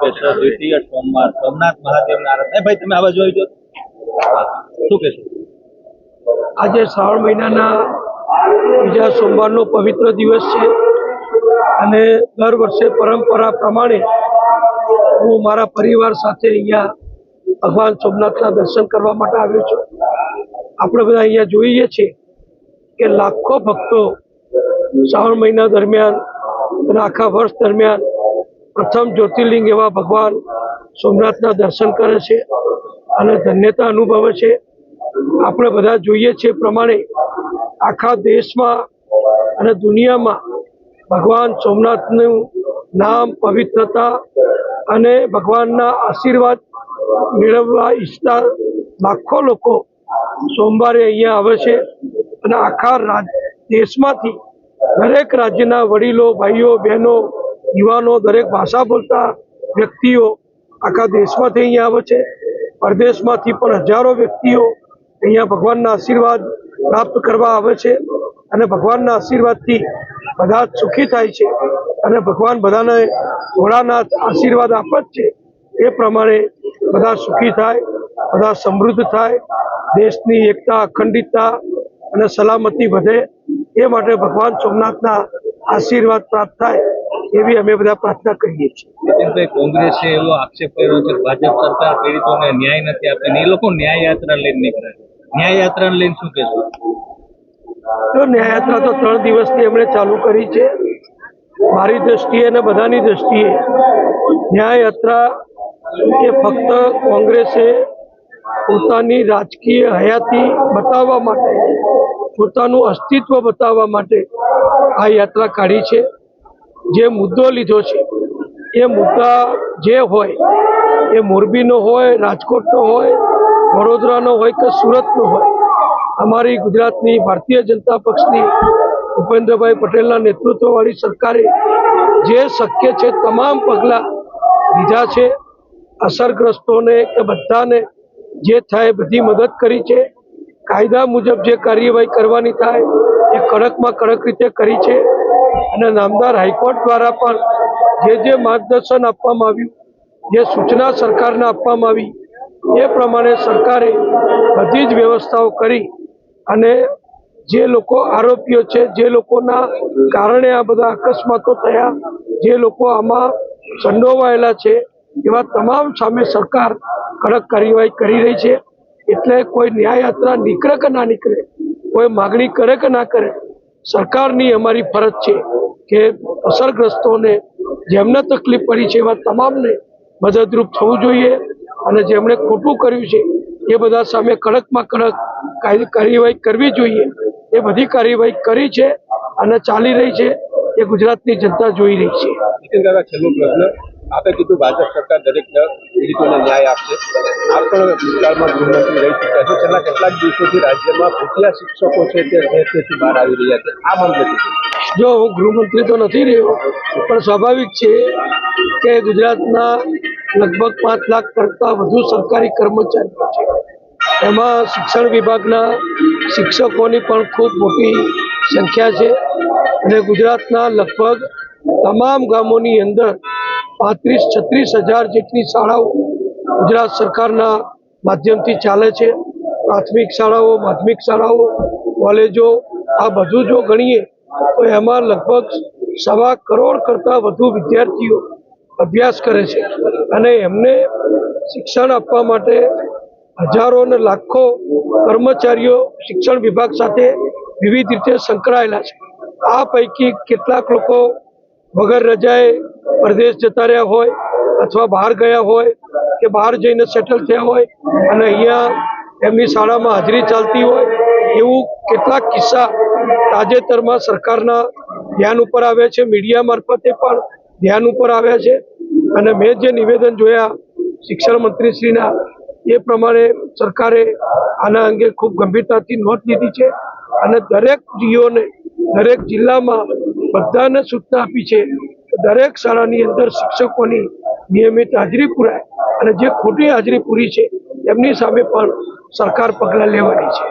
કહેશો દ્વિતીય સોમવાર સોમનાથ મહાદેવના આરાધના ભાઈ, તમે આવા જોઈ જો શું કહેશો? આજે શ્રાવણ મહિનાના બીજા સોમવારનો પવિત્ર દિવસ છે અને દર વર્ષે પરંપરા પ્રમાણે હું મારા પરિવાર સાથે અહીંયા ભગવાન સોમનાથના દર્શન કરવા માટે આવ્યો છું. આપણે બધા અહીંયા જોઈએ છીએ કે લાખો ભક્તો શ્રાવણ મહિના દરમિયાન અને આખા વર્ષ દરમિયાન પ્રથમ જ્યોતિર્લિંગ એવા ભગવાન સોમનાથના દર્શન કરે છે અને ધન્યતા અનુભવે છે. આપણે બધા જોઈએ છીએ પ્રમાણે આખા દેશમાં અને દુનિયામાં ભગવાન સોમનાથનું નામ પવિત્રતા અને ભગવાનના આશીર્વાદ મેળવવા ઈચ્છતા લાખો લોકો સોમવારે અહીંયા આવે છે અને આખા રાજ, દેશમાંથી દરેક રાજ્યના વડીલો, ભાઈઓ, બહેનો, યુવાનો, દરેક ભાષા બોલતા વ્યક્તિઓ આખા દેશમાંથી અહીંયા આવે છે. પરદેશમાંથી પણ હજારો વ્યક્તિઓ અહીંયા ભગવાનના આશીર્વાદ પ્રાપ્ત કરવા આવે છે અને ભગવાનના આશીર્વાદથી બધા સુખી થાય છે અને ભગવાન બધાને ભોળાનાથ આશીર્વાદ આપે છે. એ પ્રમાણે બધા સુખી થાય, બધા સમૃદ્ધ થાય, દેશની એકતા, અખંડિતતા અને સલામતી વધે એ માટે ભગવાન સોમનાથના આશીર્વાદ પ્રાપ્ત થાય એવી અમે બધા પ્રાર્થના કરીએ છીએ. નીતિનભાઈ કોંગ્રેસે એવો આક્ષેપ કર્યો છે ભાજપ સરકાર પીડિતોને ન્યાય નથી આપતી એ લોકો ન્યાય યાત્રા લઈને નીકળે ન્યાય યાત્રા લઈને શું કહેશો? તો ન્યાયયાત્રા તો ત્રણ દિવસથી એમણે ચાલુ કરી છે. મારી દ્રષ્ટિએ અને બધાની દ્રષ્ટિએ ન્યાય યાત્રા એ ફક્ત કોંગ્રેસે પોતાની રાજકીય હયાતી બતાવવા માટે, પોતાનું અસ્તિત્વ બતાવવા માટે આ યાત્રા કાઢી છે. જે મુદ્દો લીધો છે, એ મુદ્દા જે હોય, એ મોરબીનો હોય, રાજકોટનો હોય, વડોદરાનો હોય કે સુરતનો હોય, અમારી ગુજરાતની ભારતીય જનતા પક્ષની ભૂપેન્દ્રભાઈ પટેલના નેતૃત્વવાળી સરકારે જે શક્ય છે, તમામ પગલાં લીધા છે, અસરગ્રસ્તોને કે બધાને જે થાય બધી મદદ કરી છે. કાયદા મુજબ જે કાર્યવાહી કરવાની થાય એ કડકમાં કડક રીતે કરી છે. અને નામદાર હાઈકોર્ટ દ્વારા પણ જે જે માર્ગદર્શન આપવામાં આવ્યું, જે સૂચના સરકારને આપવામાં આવી, એ પ્રમાણે સરકારે બધી જ વ્યવસ્થાઓ કરી અને જે લોકો આરોપીઓ છે, જે લોકોના કારણે આ બધા અકસ્માતો થયા, જે લોકો આમાં સંડોવાયેલા છે, એવા તમામ સામે સરકાર કડક કાર્યવાહી કરી રહી છે. એટલે કોઈ ન્યાયયાત્રા નીકળે કે ના નીકળે, કોઈ માગણી કરે કે ના કરે, સરકારની અમારી ફરજ છે કે અસરગ્રસ્તોને જેમને તકલીફ પડી છે એવા તમામને મદદરૂપ થવું જોઈએ અને જેમણે ખોટું કર્યું છે એ બધા સામે કડકમાં કડક કાર્યવાહી કરવી જોઈએ. એ બધી કાર્યવાહી કરી છે અને ચાલી રહી છે. એ ગુજરાતની જનતા જોઈ રહી છે. આપે કીધું ભાજપ સરકાર દરેક પીડિતોને ન્યાય આપશે. આપ પણ ભૂતકાળમાં ગૃહમંત્રી રહી ચૂક્યા છો. છેલ્લા કેટલાક દિવસોથી રાજ્યમાં ભૂતિયા શિક્ષકો છે તે બહાર આવી રહ્યા છે. આ મામલે જો હું ગૃહમંત્રી તો નથી રહ્યો, પણ સ્વાભાવિક છે કે ગુજરાતના લગભગ પાંચ લાખ કરતાં વધુ સરકારી કર્મચારીઓ છે. એમાં શિક્ષણ વિભાગના શિક્ષકોની પણ ખૂબ મોટી સંખ્યા છે અને ગુજરાતના લગભગ તમામ ગામોની અંદર પાંત્રીસ, છત્રીસ હજાર જેટલી શાળાઓ ગુજરાત સરકારના માધ્યમથી ચાલે છે. પ્રાથમિક શાળાઓ, માધ્યમિક શાળાઓ, કોલેજો, આ બધું જો ગણીએ, તો એમાં લગભગ સવા કરોડ કરતાં વધુ વિદ્યાર્થીઓ અભ્યાસ કરે છે. અને એમને શિક્ષણ આપવા માટે હજારો અને લાખો કર્મચારીઓ શિક્ષણ વિભાગ સાથે વિવિધ રીતે સંકળાયેલા છે. આ પૈકી કેટલાક લોકો વગર રજાએ પરદેશ જતા રહ્યા હોય અથવા બહાર ગયા હોય કે બહાર જઈને સેટલ થયા હોય અને અહીંયા એમની શાળામાં હાજરી ચાલતી હોય એવું કેટલાક કિસ્સા તાજેતરમાં સરકારના ધ્યાન ઉપર આવ્યા છે. મીડિયા મારફતે પણ ધ્યાન ઉપર આવ્યા છે. અને મેં જે નિવેદન જોયા શિક્ષણ મંત્રીશ્રીના, એ પ્રમાણે સરકારે આના અંગે ખૂબ ગંભીરતાથી નોંધ લીધી છે. અને દરેક જીઓને, દરેક જિલ્લામાં બધાને સૂચના આપી છે દરેક શાળાની અંદર શિક્ષકોની નિયમિત હાજરી પુરાય અને જે ખોટી હાજરી પૂરી છે, એમની સામે પણ સરકાર પગલાં લેવાની છે.